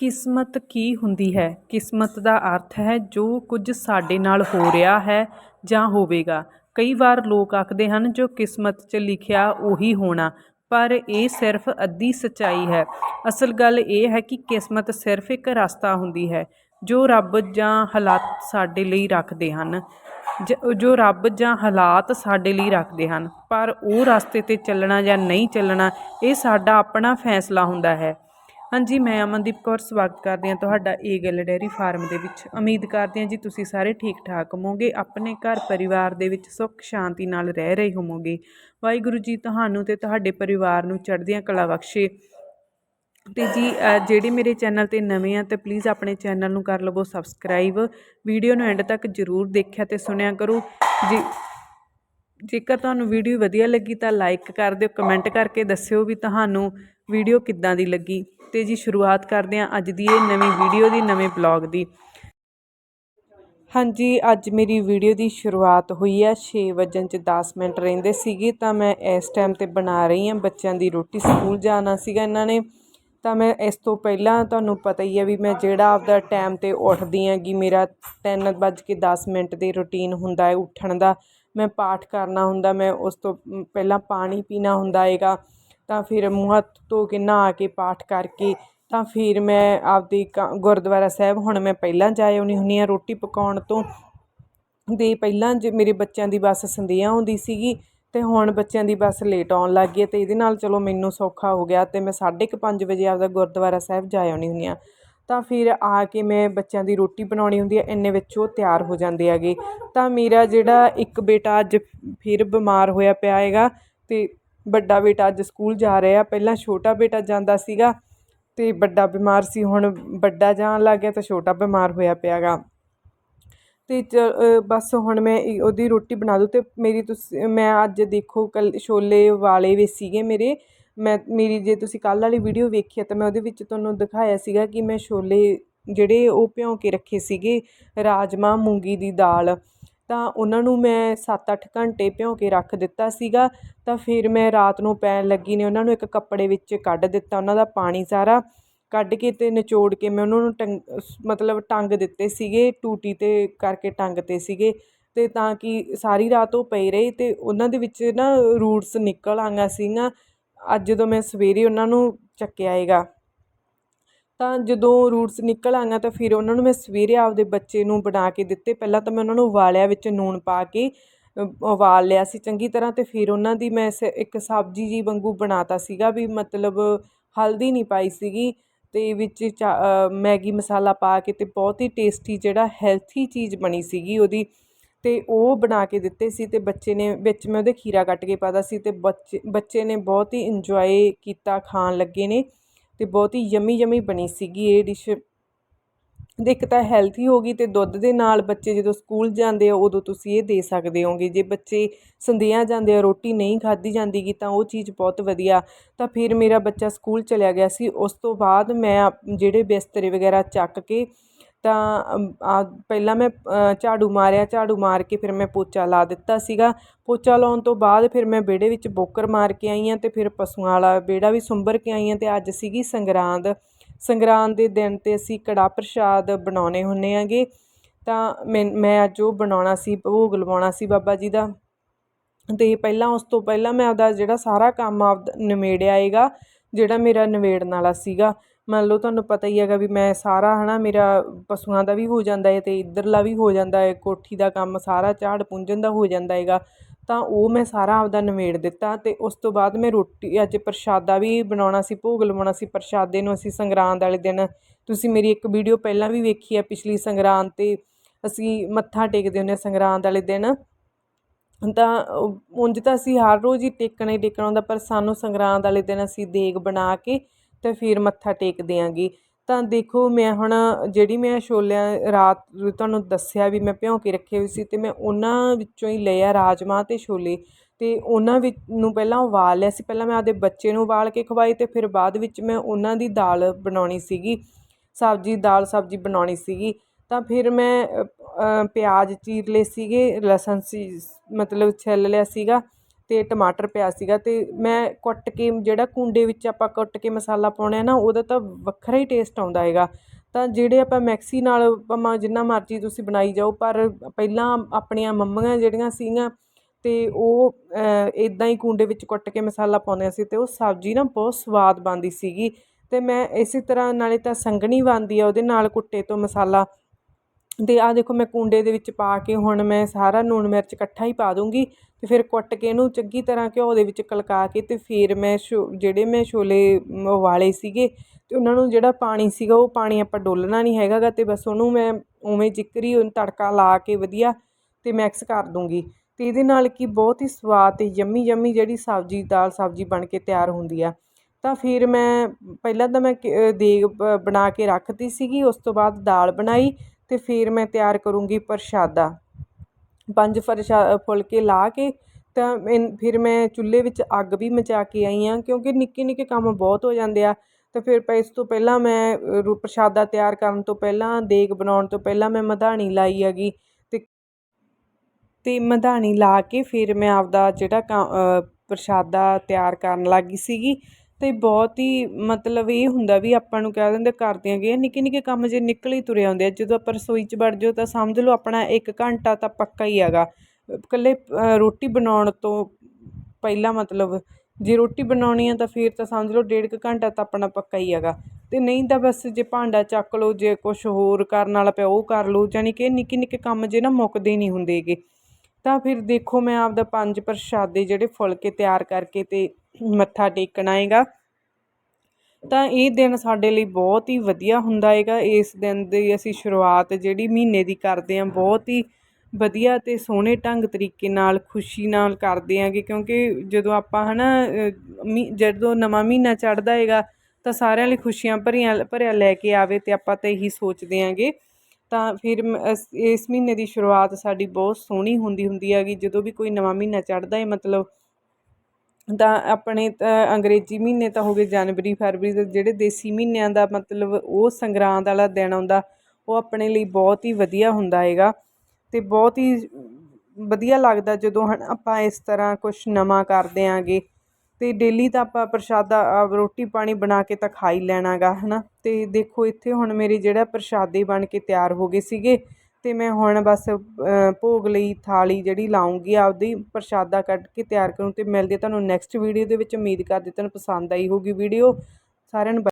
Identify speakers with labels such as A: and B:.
A: ਕਿਸਮਤ ਕੀ ਹੁੰਦੀ ਹੈ? ਕਿਸਮਤ ਦਾ ਅਰਥ ਹੈ ਜੋ ਕੁਝ ਸਾਡੇ ਨਾਲ ਹੋ ਰਿਹਾ ਹੈ ਜਾਂ ਹੋਵੇਗਾ। ਕਈ ਵਾਰ ਲੋਕ ਆਖਦੇ ਹਨ, ਜੋ ਕਿਸਮਤ 'ਚ ਲਿਖਿਆ ਉਹੀ ਹੋਣਾ, ਪਰ ਇਹ ਸਿਰਫ ਅੱਧੀ ਸੱਚਾਈ ਹੈ। ਅਸਲ ਗੱਲ ਇਹ ਹੈ ਕਿ ਕਿਸਮਤ ਸਿਰਫ ਇੱਕ ਰਸਤਾ ਹੁੰਦੀ ਹੈ, ਜੋ ਰੱਬ ਜਾਂ ਹਾਲਾਤ ਸਾਡੇ ਲਈ ਰੱਖਦੇ ਹਨ, ਜ- ਜੋ ਰੱਬ ਜਾਂ ਹਾਲਾਤ ਸਾਡੇ ਲਈ ਰੱਖਦੇ ਹਨ, ਪਰ ਉਹ ਰਸਤੇ ਤੇ ਚੱਲਣਾ ਜਾਂ ਨਹੀਂ ਚੱਲਣਾ, ਇਹ ਸਾਡਾ ਆਪਣਾ ਫੈਸਲਾ ਹੁੰਦਾ ਹੈ। ਹਾਂਜੀ, ਮੈਂ ਅਮਨਦੀਪ ਕੌਰ, ਸਵਾਗਤ ਕਰਦੀ ਹਾਂ ਤੁਹਾਡਾ ਏ ਈਗਲ ਡੇਅਰੀ ਫਾਰਮ ਦੇ ਵਿੱਚ। ਉਮੀਦ ਕਰਦੇ ਹਾਂ ਜੀ ਤੁਸੀਂ ਸਾਰੇ ਠੀਕ ਠਾਕ ਹੋਵੋਗੇ, ਆਪਣੇ ਘਰ ਪਰਿਵਾਰ ਦੇ ਵਿੱਚ ਸੁੱਖ, ਸ਼ਾਂਤੀ ਨਾਲ ਰਹਿ ਰਹੇ ਹੋਵੋਗੇ। ਵਾਹਿਗੁਰੂ ਜੀ, ਤੁਹਾਨੂੰ ਤੇ ਤੁਹਾਡੇ ਪਰਿਵਾਰ ਨੂੰ ਚੜ੍ਹਦੀਆਂ ਕਲਾ ਬਖਸ਼ੇ। ਤੇ ਜੀ ਜਿਹੜੇ ਮੇਰੇ ਚੈਨਲ ਤੇ ਨਵੇਂ ਆ ਤੇ ਪਲੀਜ਼ ਆਪਣੇ ਚੈਨਲ ਨੂੰ ਕਰ ਲਵੋ ਸਬਸਕ੍ਰਾਈਬ। ਵੀਡੀਓ ਨੂੰ ਐਂਡ ਤੱਕ ਜਰੂਰ ਦੇਖਿਆ ਤੇ ਸੁਣਿਆ ਕਰੋ। ਜੀ, ਜੇਕਰ ਤੁਹਾਨੂੰ ਵੀਡੀਓ ਵਧੀਆ ਲੱਗੀ ਤਾਂ ਲਾਈਕ ਕਰ ਦਿਓ, ਕਮੈਂਟ ਕਰਕੇ ਦੱਸਿਓ ਵੀ ਤੁਹਾਨੂੰ ਵੀਡੀਓ ਕਿੱਦਾਂ ਦੀ ਲੱਗੀ? ਤੇ ਜੀ ਸ਼ੁਰੂਆਤ ਕਰਦੇ ਹਾਂ ਅੱਜ ਦੀ ਇਹ ਨਵੀਂ ਵੀਡੀਓ ਦੀ, ਨਵੇਂ ਬਲੌਗ ਦੀ। ਹਾਂਜੀ, ਅੱਜ ਮੇਰੀ ਵੀਡੀਓ ਦੀ ਸ਼ੁਰੂਆਤ ਹੋਈ ਹੈ। 6 ਵਜਣ ਚ 10 ਮਿੰਟ ਰਹਿੰਦੇ ਸੀਗੇ, ਤਾਂ ਮੈਂ ਇਸ ਟਾਈਮ ਤੇ ਬਣਾ ਰਹੀ ਹਾਂ। ਬੱਚਿਆਂ ਦੀ ਰੋਟੀ ਸਕੂਲ ਜਾਣਾ ਸੀਗਾ ਇਹਨਾਂ ਨੇ। ਤਾਂ ਮੈਂ ਇਸ ਤੋਂ ਪਹਿਲਾਂ ਤੁਹਾਨੂੰ ਪਤਾ ਹੀ ਹੈ ਵੀ ਮੈਂ ਜਿਹੜਾ ਆਪਦਾ ਟਾਈਮ ਤੇ ਉੱਠਦੀ ਹਾਂ ਕਿ ਮੇਰਾ 3:10 ਮਿੰਟ ਦੀ ਰੁਟੀਨ ਹੁੰਦਾ ਹੈ ਉੱਠਣ ਦਾ, ਮੈਂ ਪਾਠ ਕਰਨਾ ਹੁੰਦਾ, ਮੈਂ ਉਸ ਤੋਂ ਪਹਿਲਾਂ ਪਾਣੀ ਪੀਣਾ ਹੁੰਦਾ ਹੈਗਾ। ਤਾਂ ਫਿਰ ਮੂੰਹ ਹੱਥ ਧੋ ਕੇ ਨਹਾ ਕੇ ਪਾਠ ਕਰਕੇ ਤਾਂ ਫਿਰ ਮੈਂ ਆਪਦੀ ਕ- ਗੁਰਦੁਆਰਾ ਸਾਹਿਬ ਹੁਣ ਮੈਂ ਪਹਿਲਾਂ ਜਾ ਆਉਣੀ ਹੁੰਦੀ ਹਾਂ ਰੋਟੀ ਪਕਾਉਣ ਤੋਂ। ਦੇ ਪਹਿਲਾਂ ਜੇ ਮੇਰੇ ਬੱਚਿਆਂ ਦੀ ਬੱਸ ਸੰਧਿਆ ਆਉਂਦੀ ਸੀਗੀ ਅਤੇ ਹੁਣ ਬੱਚਿਆਂ ਦੀ ਬੱਸ ਲੇਟ ਆਉਣ ਲੱਗ ਗਈ ਅਤੇ ਇਹਦੇ ਨਾਲ ਚਲੋ ਮੈਨੂੰ ਸੌਖਾ ਹੋ ਗਿਆ ਅਤੇ ਮੈਂ 5:30 ਵਜੇ ਆਪਦਾ ਗੁਰਦੁਆਰਾ ਸਾਹਿਬ ਜਾ ਆਉਣੀ ਹੁੰਦੀ ਹਾਂ। ਤਾਂ ਫਿਰ ਆ ਕੇ ਮੈਂ ਬੱਚਿਆਂ ਦੀ ਰੋਟੀ ਬਣਾਉਣੀ ਹੁੰਦੀ ਹੈ, ਇੰਨੇ ਵਿੱਚ ਉਹ ਤਿਆਰ ਹੋ ਜਾਂਦੇ ਹੈਗੇ। ਤਾਂ ਮੇਰਾ ਜਿਹੜਾ ਇੱਕ ਬੇਟਾ ਅੱਜ ਫਿਰ ਬਿਮਾਰ ਹੋਇਆ ਪਿਆ ਹੈਗਾ ਅਤੇ ਵੱਡਾ ਬੇਟਾ ਅੱਜ ਸਕੂਲ ਜਾ ਰਿਹਾ, ਪਹਿਲਾਂ ਛੋਟਾ ਬੇਟਾ ਜਾਂਦਾ ਸੀਗਾ ਅਤੇ ਵੱਡਾ ਬਿਮਾਰ ਸੀ, ਹੁਣ ਵੱਡਾ ਜਾਣ ਲੱਗ ਗਿਆ ਤਾਂ ਛੋਟਾ ਬਿਮਾਰ ਹੋਇਆ ਪਿਆ ਗਾ ਅਤੇ ਚ ਬਸ ਹੁਣ ਮੈਂ ਉਹਦੀ ਰੋਟੀ ਬਣਾ ਦੂੰ ਅਤੇ ਮੇਰੀ ਤੁਸੀਂ, ਮੈਂ ਅੱਜ ਦੇਖੋ ਕੱਲ ਛੋਲੇ ਵਾਲੇ ਵੀ ਸੀਗੇ ਮੇਰੇ, ਮੈਂ, ਮੇਰੀ ਜੇ ਤੁਸੀਂ ਕੱਲ੍ਹ ਵਾਲੀ ਵੀਡੀਓ ਵੇਖੀ ਆ ਤਾਂ ਮੈਂ ਉਹਦੇ ਵਿੱਚ ਤੁਹਾਨੂੰ ਦਿਖਾਇਆ ਸੀਗਾ ਕਿ ਮੈਂ ਛੋਲੇ ਜਿਹੜੇ ਉਹ ਭਿਉਂ ਕੇ ਰੱਖੇ ਸੀਗੇ ਰਾਜਮਾਂਹ ਮੂੰਗੀ ਦੀ ਦਾਲ। ਤਾਂ ਉਹਨਾਂ ਨੂੰ ਮੈਂ 7-8 ਘੰਟੇ ਭਿਉਂ ਕੇ ਰੱਖ ਦਿੱਤਾ ਸੀਗਾ, ਤਾਂ ਫਿਰ ਮੈਂ ਰਾਤ ਨੂੰ ਪੈਣ ਲੱਗੀ ਨੇ, ਉਹਨਾਂ ਨੂੰ ਇੱਕ ਕੱਪੜੇ ਵਿੱਚ ਕੱਢ ਦਿੱਤਾ, ਉਹਨਾਂ ਦਾ ਪਾਣੀ ਸਾਰਾ ਕੱਢ ਕੇ ਅਤੇ ਨਿਚੋੜ ਕੇ ਮੈਂ ਉਹਨਾਂ ਨੂੰ ਟੰਗ, ਮਤਲਬ ਟੰਗ ਦਿੱਤੇ ਸੀਗੇ, ਟੂਟੀ ਤੇ ਕਰਕੇ ਟੰਗ ਤੇ ਸੀਗੇ ਅਤੇ ਤਾਂ ਕਿ ਸਾਰੀ ਰਾਤ ਉਹ ਪਏ ਰਹੇ ਅਤੇ ਉਹਨਾਂ ਦੇ ਵਿੱਚ ਨਾ ਰੂਟਸ ਨਿਕਲ ਆਈਆਂ ਸੀਗੀਆਂ। ਅੱਜ ਜਦੋਂ ਮੈਂ ਸਵੇਰੇ ਉਹਨਾਂ ਨੂੰ ਚੱਕਿਆ ਹੈਗਾ ਤਾਂ ਜਦੋਂ ਰੂਟਸ ਨਿਕਲ ਆਈਆਂ ਤਾਂ ਫਿਰ ਉਹਨਾਂ ਨੂੰ ਮੈਂ ਸਵੇਰੇ ਆਪਦੇ ਬੱਚੇ ਨੂੰ ਬਣਾ ਕੇ ਦਿੱਤੇ। ਪਹਿਲਾਂ ਤਾਂ ਮੈਂ ਉਹਨਾਂ ਨੂੰ ਉਬਾਲਿਆ ਵਿੱਚ ਨੂਣ ਪਾ ਕੇ ਉਬਾਲ ਲਿਆ ਸੀ ਚੰਗੀ ਤਰ੍ਹਾਂ ਅਤੇ ਫਿਰ ਉਹਨਾਂ ਦੀ ਮੈਂ ਸ- ਇੱਕ ਸਬਜ਼ੀ ਜਿਹੀ ਵਾਂਗੂ ਬਣਾਤਾ ਸੀਗਾ ਵੀ ਮਤਲਬ ਹਲਦੀ ਨਹੀਂ ਪਾਈ ਸੀਗੀ ਅਤੇ ਵਿੱਚ ਚਾ- ਮੈਗੀ ਮਸਾਲਾ ਪਾ ਕੇ ਅਤੇ ਬਹੁਤ ਹੀ ਟੇਸਟੀ ਜਿਹੜਾ ਹੈਲਥੀ ਚੀਜ਼ ਬਣੀ ਸੀਗੀ ਉਹਦੀ ਅਤੇ ਉਹ ਬਣਾ ਕੇ ਦਿੱਤੇ ਸੀ ਅਤੇ ਬੱਚੇ ਨੇ, ਵਿੱਚ ਮੈਂ ਉਹਦੇ ਖੀਰਾ ਕੱਟ ਕੇ ਪਾਤਾ ਸੀ ਅਤੇ ਬੱਚੇ ਬੱਚੇ ਨੇ ਬਹੁਤ ਹੀ ਇੰਜੋਏ ਕੀਤਾ, ਖਾਣ ਲੱਗੇ ਨੇ। ਤੇ ਬਹੁਤ ਹੀ ਯਮੀ ਯਮੀ ਬਣੀ ਸੀਗੀ ਇਹ ਡਿਸ਼ ਇੱਕ ਤਾਂ ਹੈਲਥੀ ਹੋ ਗਈ ਤੇ ਦੁੱਧ ਦੇ ਨਾਲ ਬੱਚੇ ਜਦੋਂ ਸਕੂਲ ਜਾਂਦੇ ਆ, ਉਦੋਂ ਤੁਸੀਂ ਇਹ ਦੇ ਸਕਦੇ ਹੋਗੇ। ਜੇ ਬੱਚੇ ਸੰਧਿਆ ਜਾਂਦੇ ਆ, ਰੋਟੀ ਨਹੀਂ ਖਾਧੀ ਜਾਂਦੀ ਗੀ ਤਾਂ ਉਹ ਚੀਜ਼ ਬਹੁਤ ਵਧੀਆ। ਤਾਂ ਫਿਰ ਮੇਰਾ ਬੱਚਾ ਸਕੂਲ ਚਲਿਆ ਗਿਆ ਸੀ। ਉਸ ਤੋਂ ਬਾਅਦ ਮੈਂ ਜਿਹੜੇ ਬਿਸਤਰੇ ਵਗੈਰਾ ਚੱਕ ਕੇ ਤਾਂ ਆ ਪਹਿਲਾਂ ਮੈਂ ਝਾੜੂ ਮਾਰਿਆ, ਝਾੜੂ ਮਾਰ ਕੇ ਫਿਰ ਮੈਂ ਪੋਚਾ ਲਾ ਦਿੱਤਾ ਸੀਗਾ। ਪੋਚਾ ਲਾਉਣ ਤੋਂ ਬਾਅਦ ਫਿਰ ਮੈਂ ਵਿਹੜੇ ਵਿੱਚ ਬੋਕਰ ਮਾਰ ਕੇ ਆਈ ਹਾਂ ਅਤੇ ਫਿਰ ਪਸ਼ੂਆਂ ਵਾਲਾ ਵਿਹੜਾ ਵੀ ਸੁੰਬਰ ਕੇ ਆਈ ਹਾਂ ਅਤੇ ਅੱਜ ਸੀਗੀ ਸੰਗਰਾਂਦ। ਸੰਗਰਾਂਦ ਦੇ ਦਿਨ ਤੇ ਅਸੀਂ ਕੜਾਹ ਪ੍ਰਸ਼ਾਦ ਬਣਾਉਣੇ ਹੁੰਦੇ ਆਂਗੇ ਤਾਂ ਮੈਂ ਮੈਂ ਅੱਜ ਉਹ ਬਣਾਉਣਾ ਸੀ, ਭੋਗ ਲਵਾਉਣਾ ਸੀ ਬਾਬਾ ਜੀ ਦਾ। ਅਤੇ ਪਹਿਲਾਂ ਉਸ ਤੋਂ ਪਹਿਲਾਂ ਮੈਂ ਆਪਦਾ ਜਿਹੜਾ ਸਾਰਾ ਕੰਮ ਆਪ ਨਿਬੇੜਿਆ ਹੈਗਾ, ਜਿਹੜਾ ਮੇਰਾ ਨਿਬੇੜਨ ਵਾਲਾ ਸੀਗਾ। ਮੰਨ ਲਓ ਤੁਹਾਨੂੰ ਪਤਾ ਹੀ ਹੈਗਾ ਵੀ ਮੈਂ ਸਾਰਾ ਹੈ ਨਾ ਮੇਰਾ ਪਸ਼ੂਆਂ ਦਾ ਵੀ ਹੋ ਜਾਂਦਾ ਹੈ ਅਤੇ ਇੱਧਰਲਾ ਵੀ ਹੋ ਜਾਂਦਾ ਹੈ, ਕੋਠੀ ਦਾ ਕੰਮ ਸਾਰਾ ਝਾੜ ਪੂੰਝਣ ਦਾ ਹੋ ਜਾਂਦਾ ਹੈਗਾ, ਤਾਂ ਉਹ ਮੈਂ ਸਾਰਾ ਆਪਦਾ ਨਿਬੇੜ ਦਿੱਤਾ ਅਤੇ ਉਸ ਤੋਂ ਬਾਅਦ ਮੈਂ ਰੋਟੀ ਅੱਜ ਪ੍ਰਸ਼ਾਦਾ ਵੀ ਬਣਾਉਣਾ ਸੀ, ਭੋਗ ਲਵਾਉਣਾ ਸੀ ਪ੍ਰਸ਼ਾਦੇ ਨੂੰ ਅਸੀਂ ਸੰਗਰਾਂਦ ਵਾਲੇ ਦਿਨ, ਤੁਸੀਂ ਮੇਰੀ ਇੱਕ ਵੀਡੀਓ ਪਹਿਲਾਂ ਵੀ ਵੇਖੀ ਹੈ ਪਿਛਲੀ ਸੰਗਰਾਂਦ ਤੇ ਅਸੀਂ ਮੱਥਾ ਟੇਕਦੇ ਹੁੰਦੇ ਹਾਂ ਸੰਗਰਾਂਦ ਵਾਲੇ ਦਿਨ, ਤਾਂ ਉਂਝ ਤਾਂ ਅਸੀਂ ਹਰ ਰੋਜ਼ ਹੀ ਟੇਕਣਾ ਹੀ ਟੇਕਣਾ ਹੁੰਦਾ ਪਰ ਸਾਨੂੰ ਸੰਗਰਾਂਦ ਵਾਲੇ ਦਿਨ ਅਸੀਂ ਦੇਗ ਬਣਾ ਕੇ ਅਤੇ ਫਿਰ ਮੱਥਾ ਟੇਕਦੇ ਆਂਗੇ ਤਾਂ ਦੇਖੋ, ਮੈਂ ਹੁਣ ਜਿਹੜੀ ਮੈਂ ਛੋਲਿਆਂ ਰਾਤ ਤੁਹਾਨੂੰ ਦੱਸਿਆ ਵੀ ਮੈਂ ਭਿਉਂ ਕੇ ਰੱਖੇ ਹੋਏ ਸੀ ਅਤੇ ਮੈਂ ਉਹਨਾਂ ਵਿੱਚੋਂ ਹੀ ਲਏ ਆ ਰਾਜਮਾਂਹ ਅਤੇ ਛੋਲੇ। ਅਤੇ ਉਹਨਾਂ ਵਿੱਚ ਨੂੰ ਪਹਿਲਾਂ ਉਬਾਲ ਲਿਆ ਸੀ। ਪਹਿਲਾਂ ਮੈਂ ਆਪਦੇ ਬੱਚੇ ਨੂੰ ਉਬਾਲ ਕੇ ਖਵਾਈ ਅਤੇ ਫਿਰ ਬਾਅਦ ਵਿੱਚ ਮੈਂ ਉਹਨਾਂ ਦੀ ਦਾਲ ਬਣਾਉਣੀ ਸੀਗੀ। ਸਬਜ਼ੀ, ਦਾਲ ਸਬਜ਼ੀ ਬਣਾਉਣੀ ਸੀਗੀ। ਤਾਂ ਫਿਰ ਮੈਂ ਪਿਆਜ਼ ਚੀਰ ਲਏ ਸੀਗੇ, ਲਸਣ ਸੀ, ਮਤਲਬ ਛਿੱਲ ਲਿਆ ਸੀਗਾ। ਅਤੇ ਟਮਾਟਰ ਪਿਆ ਸੀਗਾ ਅਤੇ ਮੈਂ ਕੁੱਟ ਕੇ ਜਿਹੜਾ ਕੁੰਡੇ ਵਿੱਚ ਆਪਾਂ ਕੁੱਟ ਕੇ ਮਸਾਲਾ ਪਾਉਂਦੇ ਆ ਨਾ, ਉਹਦਾ ਤਾਂ ਵੱਖਰਾ ਹੀ ਟੇਸਟ ਆਉਂਦਾ ਹੈਗਾ। ਤਾਂ ਜਿਹੜੇ ਆਪਾਂ ਮਿਕਸੀ ਨਾਲ ਭਾਵੇਂ ਜਿੰਨਾ ਮਰਜ਼ੀ ਤੁਸੀਂ ਬਣਾਈ ਜਾਓ, ਪਰ ਪਹਿਲਾਂ ਆਪਣੀਆਂ ਮੰਮੀਆਂ ਜਿਹੜੀਆਂ ਸੀਗੀਆਂ ਅਤੇ ਉਹ ਇੱਦਾਂ ਹੀ ਕੁੰਡੇ ਵਿੱਚ ਕੁੱਟ ਕੇ ਮਸਾਲਾ ਪਾਉਂਦੀਆਂ ਸੀ ਅਤੇ ਉਹ ਸਬਜ਼ੀ ਨਾ ਬਹੁਤ ਸਵਾਦ ਬਣਦੀ ਸੀਗੀ। ਅਤੇ ਮੈਂ ਇਸੇ ਤਰ੍ਹਾਂ ਨਾਲੇ ਤਾਂ ਸੰਘਣੀ ਬਣਦੀ ਆ, ਉਹਦੇ ਨਾਲ ਕੁੱਟੇ ਤੋਂ ਮਸਾਲਾ। ਅਤੇ ਆਹ ਦੇਖੋ ਮੈਂ ਕੁੰਡੇ ਦੇ ਵਿੱਚ ਪਾ ਕੇ ਹੁਣ ਮੈਂ ਸਾਰਾ ਲੂਣ ਮਿਰਚ ਇਕੱਠਾ ਹੀ ਪਾ ਦੂੰਗੀ ਅਤੇ ਫਿਰ ਕੁੱਟ ਕੇ ਇਹਨੂੰ ਚੰਗੀ ਤਰ੍ਹਾਂ ਘਿਓ ਦੇ ਵਿੱਚ ਕਲਕਾ ਕੇ ਅਤੇ ਫਿਰ ਮੈਂ ਛੋ, ਜਿਹੜੇ ਮੈਂ ਛੋਲੇ ਉਬਾਲੇ ਸੀਗੇ ਅਤੇ ਉਹਨਾਂ ਨੂੰ ਜਿਹੜਾ ਪਾਣੀ ਸੀਗਾ ਉਹ ਪਾਣੀ ਆਪਾਂ ਡੋਲਣਾ ਨਹੀਂ ਹੈਗਾ ਗਾ ਅਤੇ ਬਸ ਉਹਨੂੰ ਮੈਂ ਉਵੇਂ ਜਿਕਰੀ ਉਹਨੂੰ ਤੜਕਾ ਲਾ ਕੇ ਵਧੀਆ ਅਤੇ ਮਿਕਸ ਕਰ ਦੂੰਗੀ। ਅਤੇ ਇਹਦੇ ਨਾਲ ਕੀ ਬਹੁਤ ਹੀ ਸਵਾਦ ਅਤੇ ਯੰਮੀ ਯੰਮੀ ਜਿਹੜੀ ਸਬਜ਼ੀ, ਦਾਲ ਸਬਜ਼ੀ ਬਣ ਕੇ ਤਿਆਰ ਹੁੰਦੀ ਆ। ਤਾਂ ਫਿਰ ਮੈਂ ਪਹਿਲਾਂ ਤਾਂ ਮੈਂ ਦੇਗ ਬਣਾ ਕੇ ਰੱਖਤੀ ਸੀਗੀ, ਉਸ ਤੋਂ ਬਾਅਦ ਦਾਲ ਬਣਾਈ ਅਤੇ ਫਿਰ ਮੈਂ ਤਿਆਰ ਕਰੂੰਗੀ ਪ੍ਰਸ਼ਾਦਾ। ਪੰਜ ਫਰਸ਼ਾ, ਫੁਲਕੇ ਲਾ ਕੇ ਤਾਂ ਫਿਰ ਮੈਂ ਚੁੱਲ੍ਹੇ ਵਿੱਚ ਅੱਗ ਵੀ ਮਚਾ ਕੇ ਆਈ ਹਾਂ, ਕਿਉਂਕਿ ਨਿੱਕੇ ਨਿੱਕੇ ਕੰਮ ਬਹੁਤ ਹੋ ਜਾਂਦੇ ਆ। ਤਾਂ ਫਿਰ ਇਸ ਤੋਂ ਪਹਿਲਾਂ ਮੈਂ ਪ੍ਰਸ਼ਾਦਾ ਤਿਆਰ ਕਰਨ ਤੋਂ ਪਹਿਲਾਂ, ਦੇਗ ਬਣਾਉਣ ਤੋਂ ਪਹਿਲਾਂ ਮੈਂ ਮਧਾਣੀ ਲਾਈ ਹੈਗੀ ਅਤੇ ਤੇ ਮਧਾਣੀ ਲਾ ਕੇ ਫਿਰ ਮੈਂ ਆਪਦਾ ਜਿਹੜਾ ਕ ਪ੍ਰਸ਼ਾਦਾ ਤਿਆਰ ਕਰਨ ਲੱਗ ਗਈ ਸੀਗੀ। ਅਤੇ ਬਹੁਤ ਹੀ ਮਤਲਬ ਇਹ ਹੁੰਦਾ ਵੀ ਆਪਾਂ ਨੂੰ ਕਹਿ ਦਿੰਦੇ ਕਰਦੇ ਆਂਗੇ ਨਿੱਕੇ ਨਿੱਕੇ ਕੰਮ ਜੇ ਨਿਕਲ ਹੀ ਤੁਰੇ ਆਉਂਦੇ ਆ, ਜਦੋਂ ਆਪਾਂ ਰਸੋਈ 'ਚ ਵੜ ਜਾਓ ਤਾਂ ਸਮਝ ਲਓ ਆਪਣਾ ਇੱਕ ਘੰਟਾ ਤਾਂ ਪੱਕਾ ਹੀ ਹੈਗਾ। ਇਕੱਲੇ ਰੋਟੀ ਬਣਾਉਣ ਤੋਂ ਪਹਿਲਾਂ ਮਤਲਬ ਜੇ ਰੋਟੀ ਬਣਾਉਣੀ ਆ ਤਾਂ ਫਿਰ ਤਾਂ ਸਮਝ ਲਓ ਡੇਢ ਕੁ ਘੰਟਾ ਤਾਂ ਆਪਣਾ ਪੱਕਾ ਹੀ ਹੈਗਾ। ਅਤੇ ਨਹੀਂ ਤਾਂ ਬਸ ਜੇ ਭਾਂਡਾ ਚੱਕ ਲਓ, ਜੇ ਕੁਛ ਹੋਰ ਕਰਨ ਵਾਲਾ ਪਿਆ ਉਹ ਕਰ ਲਓ ਯਾਨੀ ਕਿ ਨਿੱਕੇ ਨਿੱਕੇ ਕੰਮ ਜੇ ਨਾ ਮੁੱਕਦੇ ਨਹੀਂ ਹੁੰਦੇ ਹੈਗੇ। ਤਾਂ ਫਿਰ ਦੇਖੋ ਮੈਂ ਆਪਦਾ ਪੰਜ ਪ੍ਰਸ਼ਾਦੇ ਜਿਹੜੇ ਫੁਲਕੇ ਤਿਆਰ ਕਰਕੇ ਅਤੇ ਮੱਥਾ ਟੇਕਣਾ ਹੈਗਾ। ਤਾਂ ਇਹ ਦਿਨ ਸਾਡੇ ਲਈ ਬਹੁਤ ਹੀ ਵਧੀਆ ਹੁੰਦਾ ਹੈਗਾ। ਇਸ ਦਿਨ ਦੀ ਅਸੀਂ ਸ਼ੁਰੂਆਤ ਜਿਹੜੀ ਮਹੀਨੇ ਦੀ ਕਰਦੇ ਹਾਂ, ਬਹੁਤ ਹੀ ਵਧੀਆ ਅਤੇ ਸੋਹਣੇ ਢੰਗ ਤਰੀਕੇ ਨਾਲ, ਖੁਸ਼ੀ ਨਾਲ ਕਰਦੇ ਆਂਗੇ ਕਿਉਂਕਿ ਜਦੋਂ ਆਪਾਂ ਹਨਾ ਜਦੋਂ ਨਵਾਂ ਮਹੀਨਾ ਚੜ੍ਹਦਾ ਹੈਗਾ, ਤਾਂ ਸਾਰਿਆਂ ਲਈ ਖੁਸ਼ੀਆਂ ਭਰੀਆਂ, ਭਰਿਆ ਲੈ ਕੇ ਆਵੇ ਤੇ ਆਪਾਂ ਤਾਂ ਇਹੀ ਸੋਚਦੇ ਆਂਗੇ ਤਾਂ ਫਿਰ ਇਸ ਮਹੀਨੇ ਦੀ ਸ਼ੁਰੂਆਤ ਸਾਡੀ ਬਹੁਤ ਸੋਹਣੀ ਹੁੰਦੀ ਹੁੰਦੀ ਹੈਗੀ। ਜਦੋਂ ਵੀ ਕੋਈ ਨਵਾਂ ਮਹੀਨਾ ਚੜ੍ਹਦਾ ਹੈ, ਮਤਲਬ ਤਾਂ ਆਪਣੇ ਅੰਗਰੇਜ਼ੀ ਮਹੀਨੇ ਤਾਂ ਹੋ ਗਏ ਜਨਵਰੀ, ਫਰਵਰੀ ਦੇ, ਜਿਹੜੇ ਦੇਸੀ ਮਹੀਨਿਆਂ ਦਾ ਮਤਲਬ ਉਹ ਸੰਗਰਾਂਦ ਵਾਲਾ ਦਿਨ ਆਉਂਦਾ, ਉਹ ਆਪਣੇ ਲਈ ਬਹੁਤ ਹੀ ਵਧੀਆ ਹੁੰਦਾ ਹੈਗਾ ਅਤੇ ਬਹੁਤ ਹੀ ਵਧੀਆ ਲੱਗਦਾ ਜਦੋਂ ਹਨ ਆਪਾਂ ਇਸ ਤਰ੍ਹਾਂ ਕੁਛ ਨਵਾਂ ਕਰਦੇ ਆਂਗੇ ਅਤੇ ਡੇਲੀ ਤਾਂ ਆਪਾਂ ਪ੍ਰਸ਼ਾਦਾ ਰੋਟੀ ਪਾਣੀ ਬਣਾ ਕੇ ਤਾਂ ਖਾ ਹੀ ਹੈ ਨਾ ਅਤੇ ਦੇਖੋ ਇੱਥੇ ਹੁਣ ਮੇਰੇ ਜਿਹੜਾ ਪ੍ਰਸ਼ਾਦੇ ਬਣ ਕੇ ਤਿਆਰ ਹੋ ਗਏ ਸੀਗੇ ਅਤੇ ਮੈਂ ਹੁਣ ਬਸ ਭੋਗ ਲਈ ਥਾਲੀ ਜਿਹੜੀ ਲਾਉਂਗੀ, ਆਪਦੀ ਪ੍ਰਸ਼ਾਦਾ ਕੱਢ ਕੇ ਤਿਆਰ ਕਰੂੰ ਅਤੇ ਮਿਲਦੇ ਤੁਹਾਨੂੰ ਨੈਕਸਟ ਵੀਡੀਓ ਦੇ ਵਿੱਚ। ਉਮੀਦ ਕਰਦੇ ਤੁਹਾਨੂੰ ਪਸੰਦ ਆਈ ਹੋਊਗੀ ਵੀਡੀਓ ਸਾਰਿਆਂ ਨੂੰ